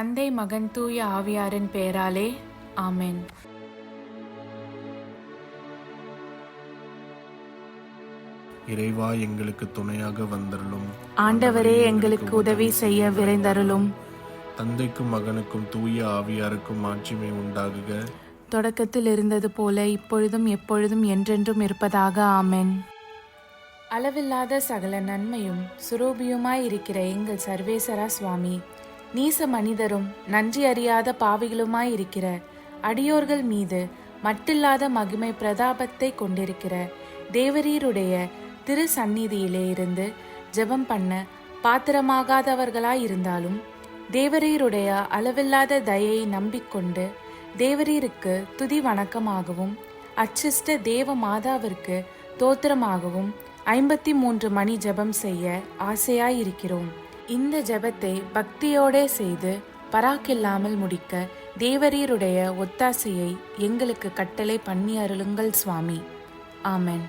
தந்தை மகன் தூய ஆவியாரின் பெயராலே ஆமென். இறைவா எங்களுக்கு துணையாக வந்தருளும். ஆண்டவரே எங்களுக்கு உதவி செய்ய விரைந்தருளும். தந்தைக்கும் மகனுக்கும் தூய ஆவியாருக்கும் மாட்சிமை உண்டாகுக. தொடக்கத்தில் இருந்தது போல இப்பொழுதும் எப்பொழுதும் என்றென்றும் இருப்பதாக ஆமென். அளவில்லாத சகல நன்மையும் சுரூபியுமாய் இருக்கிற எங்கள் சர்வேசரா சுவாமி நீச மனிதரும் நன்றி அறியாத பாவிகளுமாயிருக்கிற அடியோர்கள் மீது மட்டில்லாத மகிமை பிரதாபத்தை கொண்டிருக்கிற தேவரீருடைய திரு சந்நிதியிலே இருந்து ஜெபம் பண்ண பாத்திரமாகாதவர்களாயிருந்தாலும் தேவரீருடைய அளவில்லாத தயையை நம்பிக்கொண்டு தேவரீருக்கு துதி வணக்கமாகவும் அச்சிஷ்ட தேவ மாதாவிற்கு தோத்திரமாகவும் ஐம்பத்தி மூன்று மணி ஜெபம் செய்ய ஆசையாயிருக்கிறோம். இந்த ஜெபத்தை பக்தியோடே செய்து பராக்கில்லாமல் முடிக்க தேவரீருடைய ஒத்தாசையை எங்களுக்கு கட்டளை பண்ணி அருளுங்கள் சுவாமி. ஆமன்.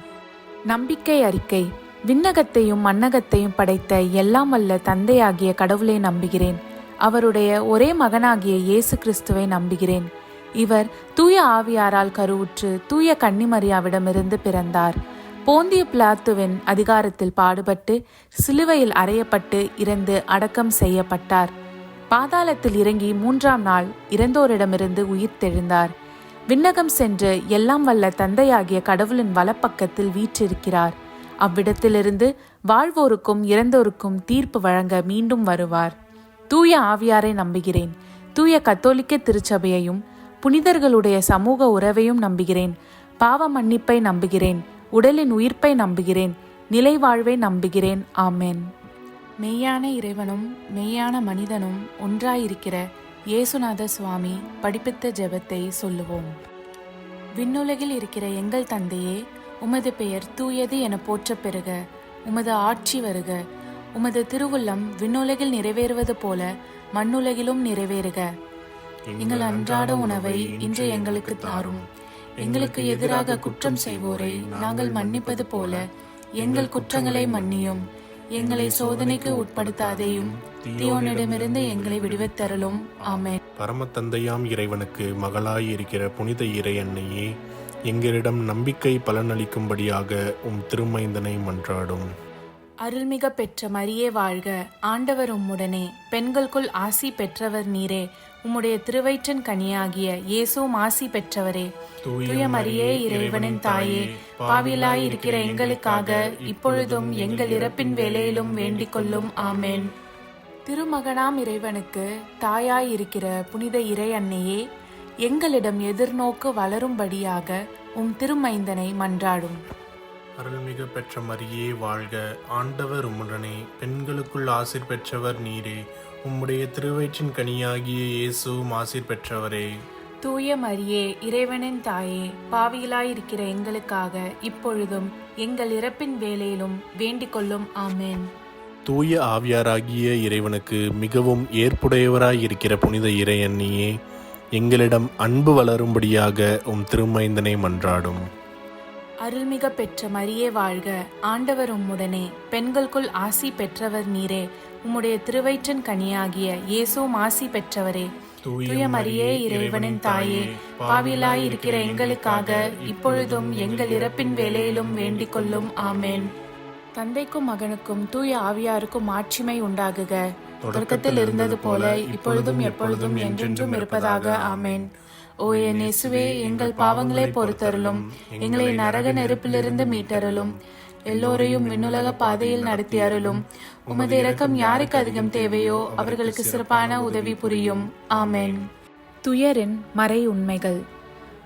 நம்பிக்கை அறிக்கை. விண்ணகத்தையும் மன்னகத்தையும் படைத்த எல்லாம் அல்ல தந்தையாகிய கடவுளை நம்புகிறேன். அவருடைய ஒரே மகனாகிய இயேசு கிறிஸ்துவை நம்புகிறேன். இவர் தூய ஆவியாரால் கருவுற்று தூய கன்னிமரியாவிடமிருந்து பிறந்தார். போந்திய பிளாத்துவின் அதிகாரத்தில் பாடுபட்டு சிலுவையில் அறையப்பட்டு இறந்து அடக்கம் செய்யப்பட்டார். பாதாளத்தில் இறங்கி மூன்றாம் நாள் இறந்தோரிடமிருந்து உயிர் தெழுந்தார். விண்ணகம் சென்று எல்லாம் வல்ல தந்தையாகிய கடவுளின் வலப்பக்கத்தில் வீற்றிருக்கிறார். அவ்விடத்திலிருந்து வாழ்வோருக்கும் இறந்தோருக்கும் தீர்ப்பு வழங்க மீண்டும் வருவார். தூய ஆவியாரை நம்புகிறேன். தூய கத்தோலிக்க திருச்சபையையும் புனிதர்களுடைய சமூக உறவையும் நம்புகிறேன். பாவ மன்னிப்பை நம்புகிறேன். உடலின் உயிர்ப்பை நம்புகிறேன் நிலை வாழ்வை நம்புகிறேன். ஆமென். மெய்யான இறைவனும் மெய்யான மனிதனும் ஒன்றாயிருக்கிற இயேசுநாத சுவாமி படிப்பித்த ஜெபத்தை சொல்லுவோம். விண்ணுலகில் இருக்கிற எங்கள் தந்தையே உமது பெயர் தூயது என போற்ற பெறுக உமது ஆட்சி வருக உமது திருவுள்ளம் விண்ணுலகில் நிறைவேறுவது போல மண்ணுலகிலும் நிறைவேறுக. எங்கள் அன்றாட உணவை இன்று எங்களுக்கு தாரும். எங்களுக்கு எதிராக குற்றம் செய்வோரை நாங்கள் மன்னிப்பது போல எங்கள் குற்றங்களை மன்னியும். எங்களை சோதனைக்கு உட்படுத்தாதேயும் தீயோனிடமிருந்து எங்களை விடுவித்தருளும். ஆமென். பரமத்தந்தையாம் இறைவனுக்கு மகளாய் இருக்கிற புனித இறை அன்னையே எங்களிடம் நம்பிக்கை பலனளிக்கும்படியாக உம் திருமைந்தனை மன்றாடும். அருள்மிக பெற்ற மரியே வாழ்க. ஆண்டவர் உம்முடனே. பெண்களுக்குள் ஆசி பெற்றவர் நீரே. உம்முடைய திருவயிற்றின் கனியாகிய இயேசுவும் ஆசி பெற்றவரே. தூய மரியே இறைவனின் தாயே பாவிலாய் இருக்கிற எங்களுக்காக இப்பொழுதும் எங்கள் இறப்பின் வேலையிலும் வேண்டிக் கொள்ளும் ஆமென். திருமகனாம் இறைவனுக்கு தாயாய் இருக்கிற புனித இறை அன்னையே எங்களிடம் எதிர்நோக்கு வளரும்படியாக உம் திருமைந்தனை மன்றாடும். அருள்மிகு பெற்ற மரியே வாழ்க. ஆண்டவர் உம்முடனே பெண்களுக்குள் ஆசிர் பெற்றவர் நீரே. உம்முடைய திருவயிற்றின் கனியாகிய இயேசுவும் ஆசிர் பெற்றவரே. தூய மரியே இறைவனின் தாயே பாவிகளாயிருக்கிற எங்களுக்காக இப்பொழுதும் எங்கள் இறப்பின் வேலையிலும் வேண்டிக் கொள்ளும் ஆமென். தூய ஆவியாராகிய இறைவனுக்கு மிகவும் ஏற்புடையவராய் இருக்கிற புனித இறை அன்னியே எங்களிடம் அன்பு வளரும்படியாக உம் திருமைந்தனை மன்றாடும். அருள்மிக பெற்ற மரியே வாழ்க ஆண்டவர் உம்முடனே பெண்களுக்குள் ஆசி பெற்றவர் நீரே உம்முடைய திருவயிற்றின் கனியாகிய இயேசுவும் ஆசி பெற்றவரே. தூய மரியே இறைவனின் தாயே பாவிலாய் இருக்கிற எங்களுக்காக இப்பொழுதும் எங்கள் இறப்பின் வேலையிலும் வேண்டிக் கொள்ளும். ஆமென். தந்தைக்கும் மகனுக்கும் தூய ஆவியாருக்கும் மாட்சிமை உண்டாகுக. தொடக்கத்தில் இருந்தது போல இப்பொழுதும் எப்பொழுதும் என்றென்றும் இருப்பதாக. ஆமென். ஓ என் இயேசுவே எங்கள் பாவங்களை பொறுத்தருளும். எங்களை நரக நெருப்பிலிருந்து மீட்டருளும். எல்லோரையும் விண்ணுலக பாதையில் நடத்தி அருளும் உமது இரக்கம் யாருக்கு அதிகம் தேவையோ அவர்களுக்கு சிறப்பான உதவி புரியும். ஆமென். துயரின் மறை உண்மைகள்.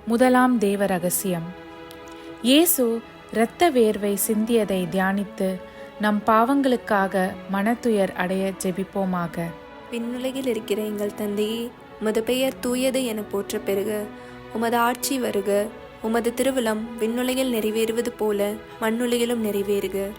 முதலாம் தேவ ரகசியம். இயேசு இரத்த வேர்வை சிந்தியதை தியானித்து நம் பாவங்களுக்காக மனத்துயர் அடைய ஜெபிப்போமாக. விண்ணுலகில் இருக்கிற எங்கள் தந்தையே உமது பெயர் தூயது என போற்ற பெறுக உமது ஆட்சி வருக. உமது திருவிழம் விண்ணுலையில் நிறைவேறுவது போல மண்ணுலையிலும் நிறைவேறுக.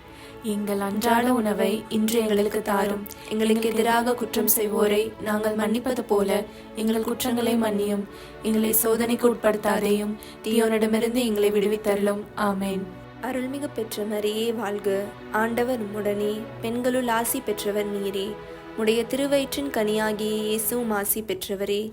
எங்கள் அன்றாட உணவை இன்று எங்களுக்கு தாரும். எங்களுக்கு எதிராக குற்றம் செய்வோரை நாங்கள் மன்னிப்பது போல எங்கள் குற்றங்களை மன்னியும். எங்களை சோதனைக்கு உட்படுத்தாதையும் தீயோனிடமிருந்து எங்களை விடுவித்தருளும். ஆமேன். அருள்மிகு பெற்ற மரியே வாழ்க. ஆண்டவர் உடனே பெண்களுள் ஆசி பெற்றவர் நீரே. உடைய திருவயிற்றின் கனியாகிய இயேசுவும் ஆசி பெற்றவரே.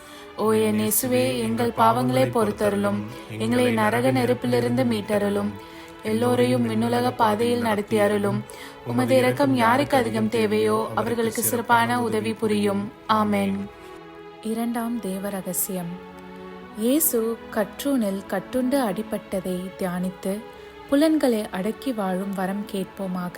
ஓ என் இயேசுவே எங்கள் பாவங்களை பொறுத்தருளும். எங்களை நரக நெருப்பிலிருந்து மீட்டருளும். எல்லோரையும் விண்ணுலக பாதையில் நடத்தி அருளும் உமது இரக்கம் யாருக்கு அதிகம் தேவையோ அவர்களுக்கு சிறப்பான உதவி புரியும். ஆமென். இரண்டாம் தேவ ரகசியம் இயேசு கற்றூனில் கட்டுண்டு அடிபட்டதை தியானித்து புலன்களை அடக்கி வாழும் வரம் கேட்போமாக.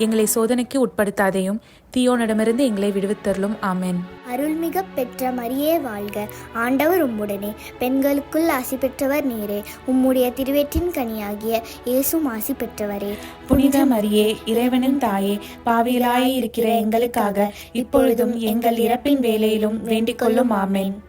எங்களை சோதனைக்கு உட்படுத்தாதையும் தீயோனிடமிருந்து எங்களை விடுவித்தருளும். ஆமென். அருள்மிக பெற்ற மரியே வாழ்க. ஆண்டவர் உம்முடனே. பெண்களுக்குள் ஆசி பெற்றவர் நீரே. உம்முடைய திருவேற்றின் கனியாகிய இயேசும் ஆசி பெற்றவரே. புனித மரியே இறைவனின் தாயே பாவியலாய் இருக்கிற எங்களுக்காக இப்பொழுதும் எங்கள் இறப்பின் வேலையிலும் வேண்டிக் கொள்ளும். ஆமென்.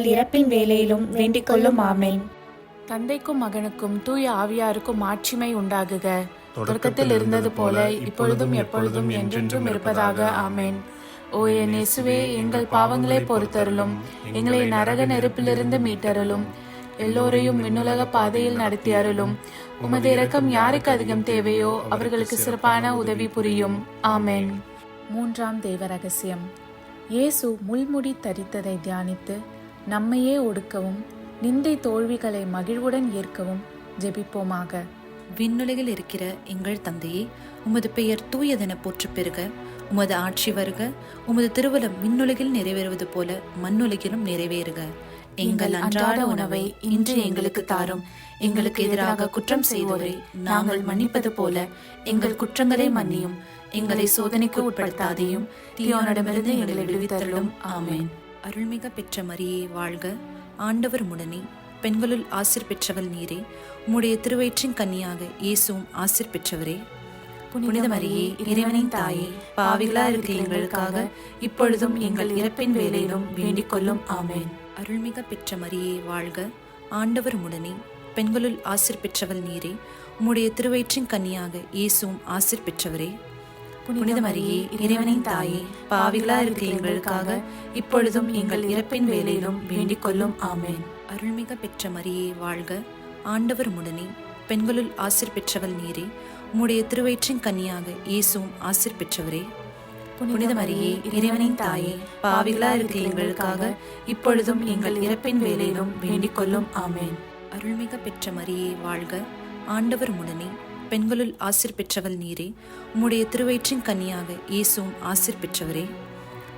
இறப்பின் வேலையிலும் வேண்டிக் கொள்ளும் ஆமென். தந்தைக்கும் மகனுக்கும் தூய ஆவியாருக்கும் ஆட்சிமை உண்டாகுக. தொடக்கத்தில் இருந்தது போல இப்பொழுதும் எப்பொழுதும் என்றென்றும் இருப்பதாக ஆமென். ஓ என் இயேசுவே எங்கள் பாவங்களை பொறுத்தருளும். எங்களை நரக நெருப்பிலிருந்து மீட்டருளும். எல்லோரையும் விண்ணுலக பாதையில் நடத்தி அருளும். உமது இரக்கம் யாருக்கு அதிகம் தேவையோ அவர்களுக்கு சிறப்பான உதவி புரியும். ஆமென். மூன்றாம் தேவ ரகசியம். இயேசு முள்முடி தரித்ததை தியானித்து நம்மையே ஒடுக்கவும் நிந்தை தோல்விகளை மகிழ்வுடன் ஏற்கவும் ஜெபிப்போமாக. விண்ணுலகில் இருக்கிற எங்கள் தந்தையே உமது பெயர் தூயதென போற்றப் பெறுக உமது ஆட்சி வருக. உமது திருவலம் விண்ணுலகில் நிறைவேறுவது போல மண்ணுலகிலும் நிறைவேறுக. எங்கள் அன்றாட உணவை இன்று எங்களுக்கு தாரும். எங்களுக்கு எதிராக குற்றம் செய்வோரை நாங்கள் மன்னிப்பது போல எங்கள் குற்றங்களை மன்னியும். எங்களை சோதனைக்கு உட்படுத்தாதையும் தீயோனிடமிருந்து எங்களை விடுவித்தருளும். ஆமென். அருள்மிக பெற்ற மரியே வாழ்க. ஆண்டவர் முடனே பெண்களுள் ஆசிர் பெற்றவள் நீரே. உம்முடைய திருவயிற்றின் கன்னியாக இயேசுவும் ஆசிர் பெற்றவரே. புனித மரியே இறைவனின் தாயே பாவிகளா இருக்கிற எங்களுக்காக இப்பொழுதும் எங்கள் இறப்பின் வேலையிலும் வேண்டிக் கொள்ளும். ஆமென். அருள்மிக பெற்ற மரியே வாழ்க. ஆண்டவர் முடனே பெண்களுள் ஆசிர் பெற்றவள் நீரே. உம்முடைய திருவயிற்றின் கன்னியாக இயேசுவும் ஆசிர் பெற்றவரே. புனித மரியே இறைவனின் தாயே பாவிகளா இருக்க எங்களுக்காக இப்பொழுதும் எங்கள் இறப்பின் வேலையிலும் வேண்டிக் கொள்ளும். ஆமேன். அருள்மிக பெற்ற மரியே வாழ்க. ஆண்டவர் முடனே பெண்களுள் ஆசிர் பெற்றவள் நீரே. உம்முடைய திருவயிற்றின் கன்னியாக இயேசுவும் ஆசிர் பெற்றவரே. புனித மரியே இறைவனின் தாயே பாவிகளா இருக்க எங்களுக்காக இப்பொழுதும் எங்கள் இறப்பின் வேலையிலும் வேண்டிக் கொள்ளும். ஆமேன். அருள்மிக பெற்ற மரியே வாழ்க. ஆண்டவர் முடனே பெண்களுள் ஆசிர் பெற்றவள் நீரே உம்முடைய திருவயிற்றின் கன்னியாக இயேசுவும் ஆசிர் பெற்றவரே.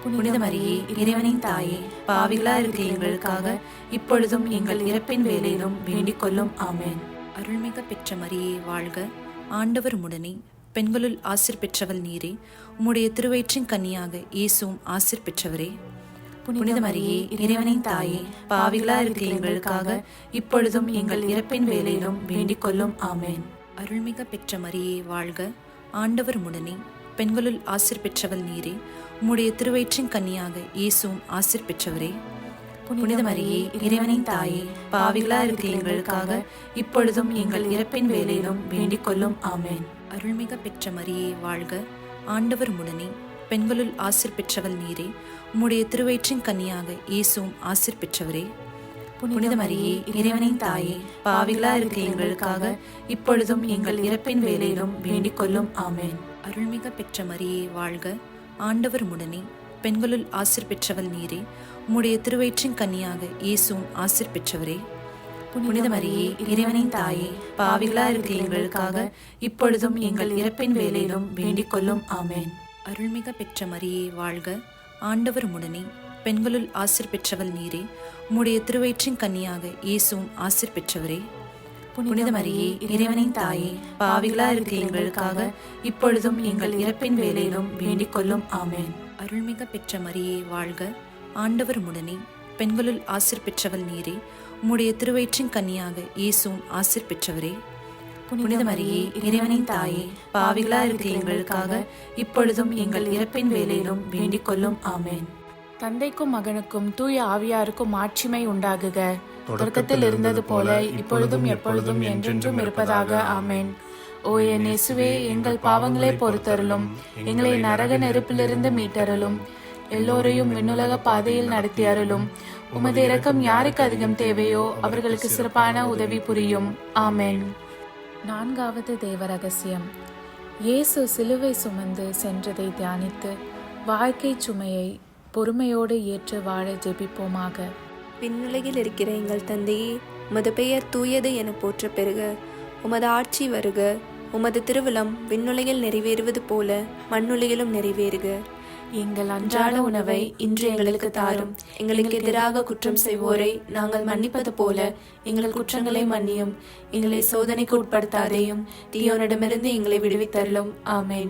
புனித மரியே இறைவனின் தாயே பாவிகளா இருக்க எங்களுக்காக இப்பொழுதும் எங்கள் இறப்பின் வேலையிலும் வேண்டிக் கொள்ளும். ஆமேன். அருள்மிக பெற்ற மரியே வாழ்க. ஆண்டவர் முடனே பெண்களுள் ஆசிர் பெற்றவள் நீரே உம்முடைய திருவயிற்றின் கன்னியாக இயேசுவும் ஆசிர் பெற்றவரே. புனித மரியே இறைவனின் தாயே பாவிகளா இருக்கிற எங்களுக்காக இப்பொழுதும் எங்கள் இறப்பின் வேலையிலும் வேண்டிக் கொள்ளும். ஆமேன். அருள்மிக பெற்ற மரியே வாழ்க. ஆண்டவர் முடனே பெண்களுள் ஆசிர் பெற்றவள் நீரே. உம்முடைய திருவயிற்றின் கன்னியாக இயேசுவும் ஆசிர் பெற்றவரே. புனித மரியே இறைவனின் தாயே பாவிகளா இருக்க எங்களுக்காக இப்பொழுதும் எங்கள் இறப்பின் வேலையிலும் வேண்டிக் கொள்ளும். ஆமேன். அருள்மிக பெற்ற மரியே வாழ்க. ஆண்டவர் முடனே பெண்களுள் ஆசிர் பெற்றவள் நீரே. உம்முடைய திருவயிற்றின் கன்னியாக இயேசுவும் ஆசிர் பெற்றவரே. புனித மரியே இறைவனின் தாயே பாவிகளா இருக்கிற எங்களுக்காக இப்பொழுதும் எங்கள் இறப்பின் வேலையிலும் வேண்டிக் கொள்ளும். ஆமென். அருள்மிக பெற்ற மரியே வாழ்க. ஆண்டவர் முடனே பெண்களுள் ஆசிர் பெற்றவள் நீரே உம்முடைய திருவயிற்றின் கன்னியாக இயேசுவும் ஆசிர் பெற்றவரே. புனித மரியே இறைவனின் தாயே பாவிகளா இருக்கிற எங்களுக்காக இப்பொழுதும் எங்கள் இறப்பின் வேலையிலும் வேண்டிக் கொள்ளும். ஆமென். அருள்மிக பெற்ற மரியே வாழ்க. ஆண்டவர் முடனே பெண்களுள் ஆசிர் பெற்றவள் நீரே. உம்முடைய திருவயிற்றின் கன்னியாக இயேசுவும் ஆசிர் பெற்றவரே. புனித மரியே இறைவனின் தாயே பாவிகளா இருக்கிற எங்களுக்காக இப்பொழுதும் எங்கள் இறப்பின் வேலையிலும் வேண்டிக் கொள்ளும். ஆமேன். அருள்மிக பெற்ற மரியே வாழ்க. ஆண்டவர் முடனே பெண்களுள் ஆசிர் பெற்றவள் நீரே. உம்முடைய திருவயிற்றின் கன்னியாக இயேசுவும் ஆசிர் பெற்றவரே. புனித மரியே இறைவனின் தாயே பாவிகளா இருக்கிற எங்களுக்காக இப்பொழுதும் எங்கள் இறப்பின் வேலையிலும் வேண்டிக் கொள்ளும். ஆமேன். தந்தைக்கும் மகனுக்கும் தூய ஆவியாருக்கும் மாட்சிமை உண்டாகுக. தொடக்கத்தில் இருந்தது போல இப்பொழுதும் எப்பொழுதும் என்றென்றும் இருப்பதாக. ஆமென். ஓ என் இயேசுவே எங்கள் பாவங்களை பொறுத்தருளும். எங்களை நரக நெருப்பிலிருந்து மீட்டருளும். எல்லோரையும் விண்ணுலக பாதையில் நடத்தி அருளும். உமது இரக்கம் யாருக்கு அதிகம் தேவையோ அவர்களுக்கு சிறப்பான உதவி புரியும். ஆமென். நான்காவது தேவ ரகசியம். இயேசு சிலுவை சுமந்து சென்றதை தியானித்து வாழ்க்கை சுமையை பொறுமையோடு ஏற்று வாழ ஜெபிப்போமாக. விண்ணுலகில் இருக்கிற எங்கள் தந்தையே உமது பெயர் தூயது என போற்ற பெறுக. உமது ஆட்சி வருக. உமது திருவிழம் விண்ணுலகில் நிறைவேறுவது போல மண்ணுலகிலும் நிறைவேறுக. எங்கள் அன்றாட உணவை இன்று எங்களுக்கு தாரும். எங்களுக்கு எதிராக குற்றம் செய்வோரை நாங்கள் மன்னிப்பது போல எங்கள் குற்றங்களை மன்னியும். எங்களை சோதனைக்கு உட்படுத்தாதேயும் தீயோனிடமிருந்து எங்களை விடுவித்தருளும். ஆமேன்.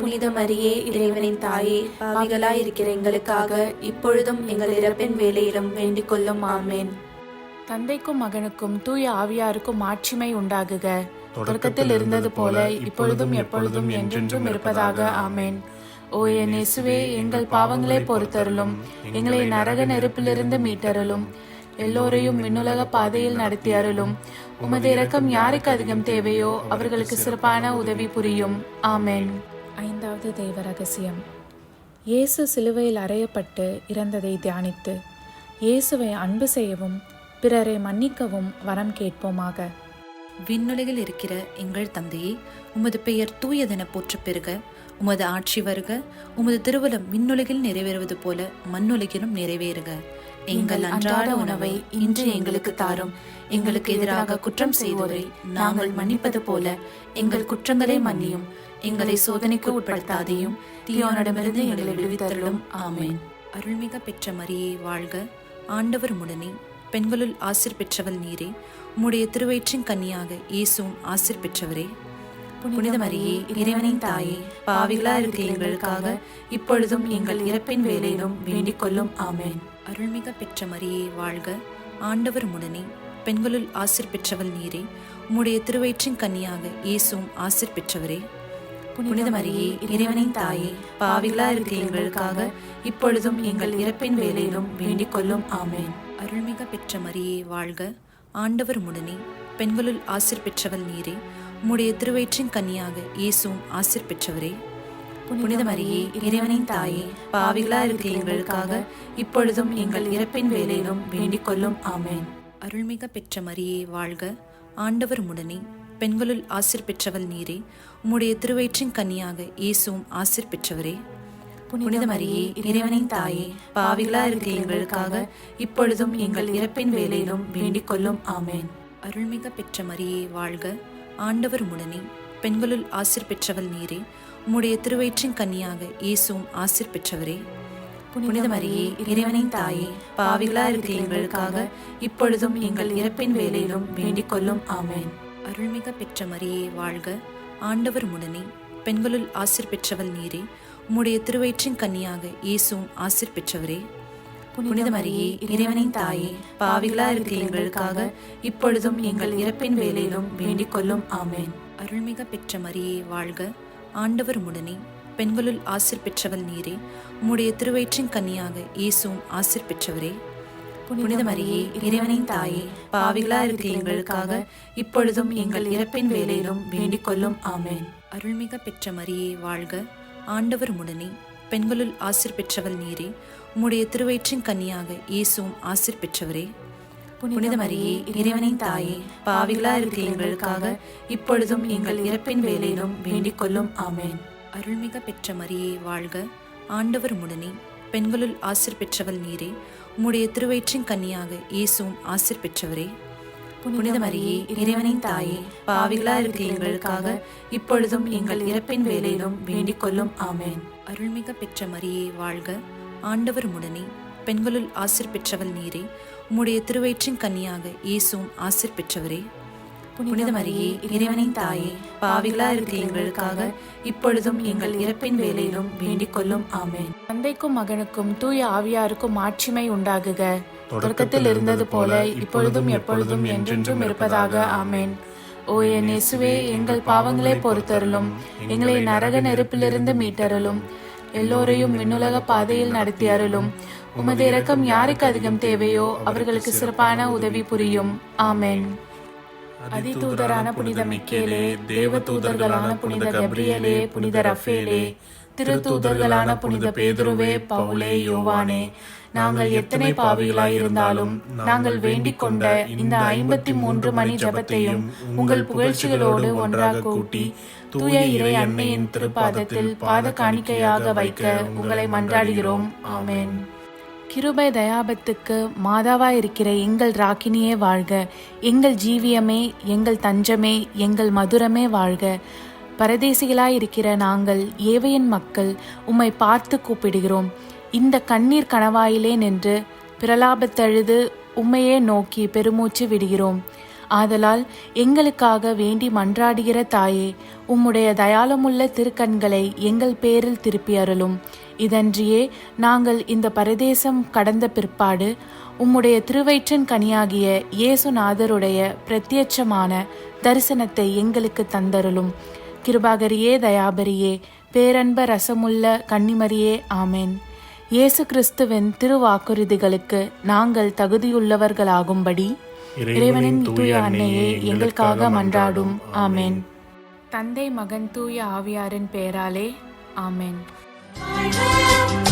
புனித மரியே இறைவனின் தாயே பாவிகளாய் இருக்கிற எங்களுக்காக இப்பொழுதும் எங்கள் இறப்பின் வேலையிலும் வேண்டிக் கொள்ளும். ஆமேன். தந்தைக்கும் மகனுக்கும் தூய ஆவியாருக்கும் மாட்சிமை உண்டாகுக. தொடக்கத்தில் இருந்தது போல இப்பொழுதும் எப்பொழுதும் என்றென்றும் இருப்பதாக. ஆமேன். ஓ என் இயேசுவே எங்கள் பாவங்களை பொறுத்தருளும். எங்களை நரக நெருப்பிலிருந்து மீட்டருளும். எல்லோரையும் விண்ணுலக பாதையில் நடத்தி அருளும். உமது இரக்கம் யாருக்கு அதிகம் தேவையோ அவர்களுக்கு சிறப்பான உதவி புரியும். ஆமென். ஐந்தாவது தெய்வ ரகசியம் இயேசு சிலுவையில் அறையப்பட்டு இறந்ததை தியானித்து இயேசுவை அன்பு செய்யவும் பிறரை மன்னிக்கவும் வரம் கேட்போமாக. விண்ணுலகில் இருக்கிற எங்கள் தந்தையே உமது பெயர் தூயதென போற்றப் பெறுக உமது ஆட்சி வருக. உமது திருவலம் விண்ணுலகில் நிறைவேறுவது போல மண்ணுலகிலும் நிறைவேறுக. எங்கள் அன்றாட உணவை இன்று எங்களுக்கு தாரும். எங்களுக்கு எதிராக குற்றம் செய்வோரை நாங்கள் மன்னிப்பது போல எங்கள் குற்றங்களை மன்னியும். எங்களை சோதனைக்கு உட்படுத்தாதையும் தீயோனிடமிருந்து எங்களை விடுவித்தருளும். ஆமேன். அருள்மிக பெற்ற மரியே வாழ்க. ஆண்டவர் முடனே பெண்களுள் ஆசிர் பெற்றவள் நீரே. உம்முடைய திருவயிற்றின் கன்னியாக இயேசுவும் ஆசிர் பெற்றவரே. புனித மரியே இறைவனின் தாயே பாவிகளா இருக்க எங்களுக்காக இப்பொழுதும் எங்கள் இறப்பின் வேலையிலும் வேண்டிக் கொள்ளும். ஆமேன். அருள்மிக பெற்ற மரியே வாழ்க. ஆண்டவர் முடனே பெண்களுள் ஆசிர் பெற்றவள் நீரே. உம்முடைய திருவயிற்றின் கன்னியாக இயேசுவும் ஆசிர் பெற்றவரே. புனித மரியே இறைவனின் தாயே பாவிகளா இருக்கிற எங்களுக்காக இப்பொழுதும் எங்கள் இறப்பின் வேலையிலும் வேண்டிக் கொள்ளும். ஆமேன். அருள்மிக பெற்ற மரியே வாழ்க. ஆண்டவர் முடனே பெண்களுள் ஆசிர் பெற்றவள் நீரே. உம்முடைய திருவயிற்றின் கன்னியாக இயேசுவும் ஆசிர் பெற்றவரே. புனித மரியே இறைவனின் தாயே பாவிகளா இருக்கிற எங்களுக்காக இப்பொழுதும் எங்கள் இறப்பின் வேலையிலும் வேண்டிக் கொள்ளும். ஆமேன். அருள்மிக பெற்ற மரியே வாழ்க. ஆண்டவர் முடனே பெண்களுள் ஆசிர் பெற்றவள் நீரே உம்முடைய திருவயிற்றின் கன்னியாக இயேசுவும் ஆசிர் பெற்றவரே. புனித மரியே இறைவனின் தாயே பாவிகளா இருக்கிற எங்களுக்காக இப்பொழுதும் எங்கள் இறப்பின் வேலையிலும் வேண்டிக் கொள்ளும். ஆமேன். அருள்மிக பெற்ற மரியே வாழ்க. ஆண்டவர் முடனே பெண்களுள் ஆசிர் பெற்றவள் நீரே உம்முடைய திருவயிற்றின் கன்னியாக இயேசுவும் ஆசிர் பெற்றவரே. புனித மரியே இறைவனின் தாயே பாவிகளா இருக்கிற எங்களுக்காக இப்பொழுதும் எங்கள் இறப்பின் வேலையிலும் வேண்டிக் கொள்ளும். ஆமேன். அருள்மிக பெற்ற மரியே வாழ்க. ஆண்டவர் முடனே பெண்களுள் ஆசிர் பெற்றவள் நீரே. உம்முடைய திருவயிற்றின் கன்னியாக இயேசுவும் ஆசிர் பெற்றவரே. புனித மரியே இறைவனின் தாயே பாவிகளா இருக்கிற எங்களுக்காக இப்பொழுதும் எங்கள் இறப்பின் வேலையிலும் வேண்டிக் கொள்ளும். ஆமேன். அருள்மிக பெற்ற மரியே வாழ்க. ஆண்டவர் முடனே பெண்களுள் ஆசிர் பெற்றவள் நீரே. உம்முடைய திருவயிற்றின் கன்னியாக இயேசுவும் ஆசிர் பெற்றவரே. புனித மரியே இறைவனின் தாயே பாவிகளா இருக்கிற எங்களுக்காக இப்பொழுதும் எங்கள் இறப்பின் வேலையிலும் வேண்டிக் கொள்ளும் ஆமேன். அருள்மிக பெற்ற மரியே வாழ்க. ஆண்டவர் முடனே பெண்களுள் ஆசிர் பெற்றவள் நீரே. உம்முடைய திருவயிற்றின் கன்னியாக இயேசுவும் ஆசிர் பெற்றவரே. புனித மரியே இறைவனின் தாயே பாவிகளா இருக்கிற எங்களுக்காக இப்பொழுதும் எங்கள் இறப்பின் வேலையிலும் வேண்டிக் கொள்ளும் ஆமேன். அருள்மிக பெற்ற மரியே வாழ்க. ஆண்டவர் முடனே பெண்களுள் ஆசிர் பெற்றவள் நீரே. உம்முடைய திருவயிற்றின் கன்னியாக இயேசுவும் ஆசிர் பெற்றவரே. புனித மரியே இறைவனின் தாயே பாவிகளா இருக்கிற எங்களுக்காக இப்பொழுதும் எங்கள் இறப்பின் வேலையிலும் வேண்டிக் கொள்ளும். ஆமேன். அருள்மிக பெற்ற மரியே வாழ்க. ஆண்டவர் முடனே பெண்களுள் ஆசிர் பெற்றவள் நீரே. உம்முடைய திருவயிற்றின் கன்னியாக இயேசுவும் ஆசிர் பெற்றவரே. புனித மரியே இறைவனின் தாயே பாவிகளா இருக்கிற எங்களுக்காக இப்பொழுதும் எங்கள் இறப்பின் வேலையிலும் வேண்டிக் கொள்ளும். ஆமேன். தந்தைக்கும் மகனுக்கும் தூய ஆவியாருக்கும் மாட்சிமை உண்டாகுக. தொடக்கத்தில் இருந்தது போல இப்பொழுதும் எப்பொழுதும் என்றென்றும் இருப்பதாக. ஆமேன். ஓ என் இயேசுவே எங்கள் பாவங்களை பொறுத்தருளும். எங்களை நரக நெருப்பிலிருந்து மீட்டருளும். எல்லோரையும் விண்ணுலக பாதையில் நடத்தி அருளும். உமது இரக்கம் யாருக்கு அதிகம் தேவையோ அவர்களுக்கு சிறப்பான உதவி புரியும். ஆமென். அதிதூதரான புனித மிக்கேலே தேவ தூதர்களான புனித கப்ரியேலே புனித ரஃபேலே திருத்தூதர்களான புனித பேதுருவே பவுலே யோவானே நாங்கள் எத்தனை பாவிகளாய் இருந்தாலும் நாங்கள் வேண்டிக் கொண்ட இந்த ஐம்பத்தி மூன்று மணி ஜபத்தையும் உங்கள் புகழ்ச்சிகளோடு ஒன்றாக கூட்டி தூய இறை அன்னையின் திருப்பாதத்தில் பாத காணிக்கையாக வைக்க உங்களை மன்றாடுகிறோம். ஆமென். கிருபை தயாபத்துக்கு மாதாவாய் இருக்கிற எங்கள் ராக்கினியே வாழ்க. எங்கள் ஜீவியமே எங்கள் தஞ்சமே எங்கள் மதுரமே வாழ்க. பரதேசிகளாய் இருக்கிற நாங்கள் ஏவையின் மக்கள் உம்மை பார்த்து கூப்பிடுகிறோம். இந்த கண்ணீர் கணவாயிலே நின்று பிரலாபத்தழுது உம்மையே நோக்கி பெருமூச்சு விடுகிறோம். ஆதலால் எங்களுக்காக வேண்டி மன்றாடுகிற தாயே உம்முடைய தயாளமுள்ள திருக்கண்களை எங்கள் பேரில் திருப்பி அருளும். இதன்றியே நாங்கள் இந்த பரதேசம் கடந்த பிற்பாடு உம்முடைய திருவயிற்றின் கனியாகிய இயேசுநாதருடைய பிரத்யட்சமான தரிசனத்தை எங்களுக்கு தந்தருளும். கிருபாகரியே தயாபரியே பேரன்ப ரசமுள்ள கன்னிமரியே ஆமென். இயேசு கிறிஸ்துவின் திருவாக்குறுதிகளுக்கு நாங்கள் தகுதியுள்ளவர்களாகும்படி இறைவனின் தூய அன்னையே எங்களுக்காக மன்றாடும். ஆமென். தந்தை மகன் தூய ஆவியாரின் பெயராலே ஆமென். Bye.